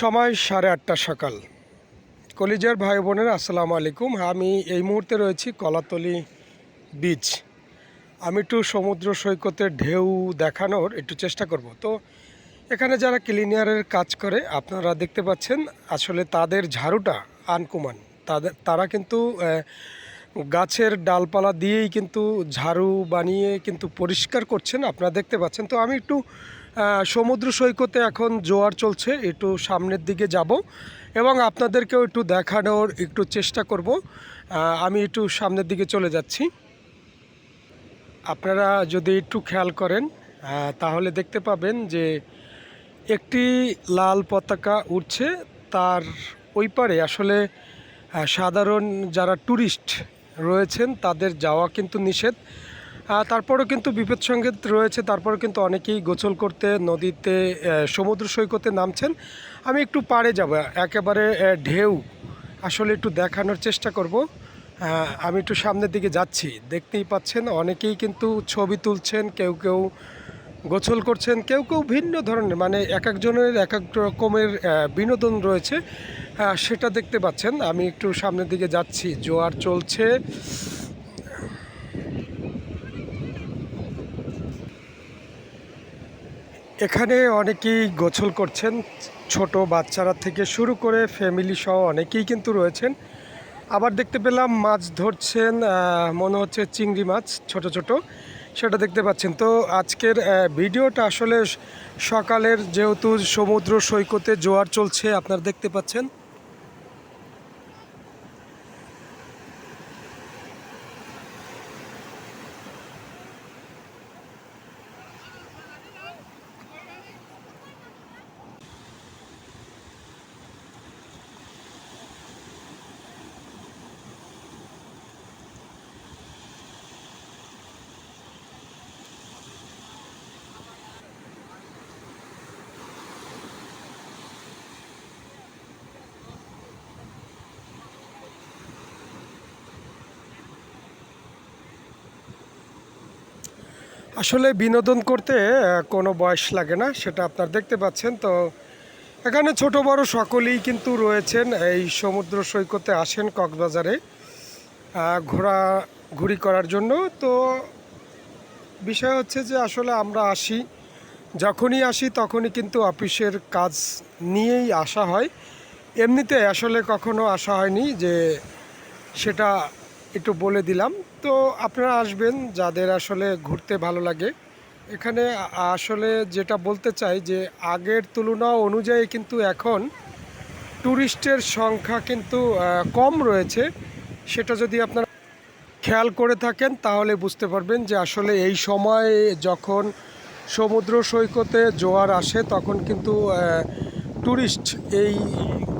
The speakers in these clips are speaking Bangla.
সময় সাড়ে আটটা সকাল। কলিজার ভাই বোনের আসসালামু আলাইকুম। আমি এই মুহূর্তে রয়েছি কলাতলি বিচ আমি একটু সমুদ্র সৈকতের ঢেউ দেখানোর একটু চেষ্টা করব। তো এখানে যারা ক্লিনিয়ারের কাজ করে, আপনারা দেখতে পাচ্ছেন আসলে তাদের ঝাড়ুটা আনকুমান। তাদের, তারা কিন্তু গাছের ডালপালা দিয়েই কিন্তু ঝাড়ু বানিয়ে কিন্তু পরিষ্কার করছেন, আপনারা দেখতে পাচ্ছেন। তো আমি একটু সমুদ্র সৈকতে এখন জোয়ার চলছে, একটু সামনের দিকে যাব এবং আপনাদেরকেও একটু দেখানোর একটু চেষ্টা করব। আমি একটু সামনের দিকে চলে যাচ্ছি। আপনারা যদি একটু খেয়াল করেন তাহলে দেখতে পাবেন যে একটি লাল পতাকা উঠছে তার ওই পারে আসলে সাধারণ যারা ট্যুরিস্ট রয়েছেন, তাদের যাওয়া কিন্তু নিষেধ। তারপরেও কিন্তু বিপদ সংকেত রয়েছে তারপরে কিন্তু অনেকেই গোসল করতে নদীতে সমুদ্র সৈকতে নামছেন। আমি একটু পাড়ে যাব, একেবারে ঢেউ। আসলে একটু দেখানোর চেষ্টা করব। আমি একটু সামনের দিকে যাচ্ছি। দেখতেই পাচ্ছেন, অনেকেই কিন্তু ছবি তুলছেন, কেউ কেউ গোসল করছেন, কেউ কেউ ভিন্ন ধরনের মানে এক একজনের এক এক রকমের বিনোদন রয়েছে। সেটা দেখতে পাচ্ছেন। আমি একটু সামনের দিকে যাচ্ছি। জোয়ার চলছে। এখানে অনেকেই গোছল করছেন, ছোট বাচ্চারা থেকে শুরু করে ফ্যামিলি সহ অনেকেই কিন্তু রয়েছেন। আবার দেখতে পেলাম মাছ ধরছেন মনে হচ্ছে চিংড়ি মাছ, ছোট ছোট, সেটা দেখতে পাচ্ছেন। তো আজকের ভিডিওটা আসলে সকালের যেহেতু সমুদ্র সৈকতে জোয়ার চলছে, আপনারা দেখতে পাচ্ছেন। আসলে বিনোদন করতে কোনো বয়স লাগে না সেটা আপনার দেখতে পাচ্ছেন। তো এখানে ছোট বড় সকলেই কিন্তু রয়েছেন। এই সমুদ্র সৈকতে আসেন কক্সবাজারে আহ, ঘোরাঘুরি করার জন্য। তো বিষয় হচ্ছে যে আসলে আমরা আসি যখনই আসি তখনই কিন্তু অফিসের কাজ নিয়েই আসা হয়। এমনিতে আসলে কখনো আসা হয়নি যে সেটা একটু বলে দিলাম। তো আপনারা আসবেন যাদের আসলে ঘুরতে ভালো লাগে। এখানে আসলে যেটা বলতে চাই যে, আগের তুলনা অনুযায়ী কিন্তু এখন ট্যুরিস্টের সংখ্যা কিন্তু কম রয়েছে। সেটা যদি আপনারা খেয়াল করে থাকেন, তাহলে বুঝতে পারবেন যে আসলে এই সময় যখন সমুদ্র সৈকতে জোয়ার আসে, তখন কিন্তু ট্যুরিস্ট এই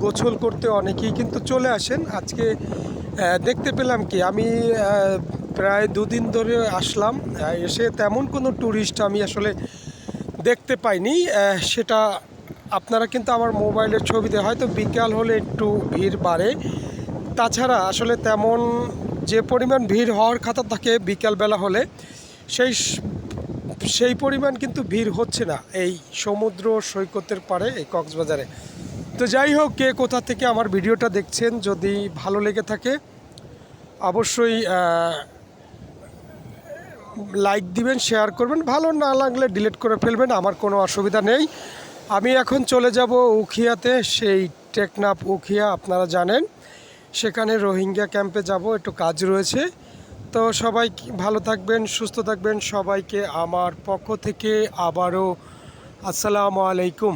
গোসল করতে অনেকেই কিন্তু চলে আসেন। আজকে দেখতে পেলাম কি, আমি প্রায় দুদিন ধরে আসলাম এসে তেমন কোনো ট্যুরিস্ট আমি আসলে দেখতে পাইনি সেটা আপনারা কিন্তু আমার মোবাইলের ছবিতে হয়তো বিকাল হলে একটু ভিড় বাড়ে। তাছাড়া আসলে তেমন যে পরিমাণ ভিড় হওয়ার কথা থাকে বিকালবেলা হলে, সেই সেই পরিমাণ কিন্তু ভিড় হচ্ছে না এই সমুদ্র সৈকতের পারে এই কক্সবাজারে। তো যাই হোক, কে কোথা থেকে আমার ভিডিওটা দেখছেন, যদি ভালো লেগে থাকে, অবশ্যই লাইক দিবেন, শেয়ার করবেন। ভালো না লাগলে ডিলিট করে ফেলবেন, আমার কোনো অসুবিধা নেই। আমি এখন চলে যাব উখিয়াতে, সেই টেকনাপ উখিয়া, আপনারা জানেন। সেখানে রোহিঙ্গা ক্যাম্পে যাব, একটু কাজ রয়েছে। তো সবাই ভালো থাকবেন সুস্থ থাকবেন। সবাইকে আমার পক্ষ থেকে আবারও আসসালামু আলাইকুম।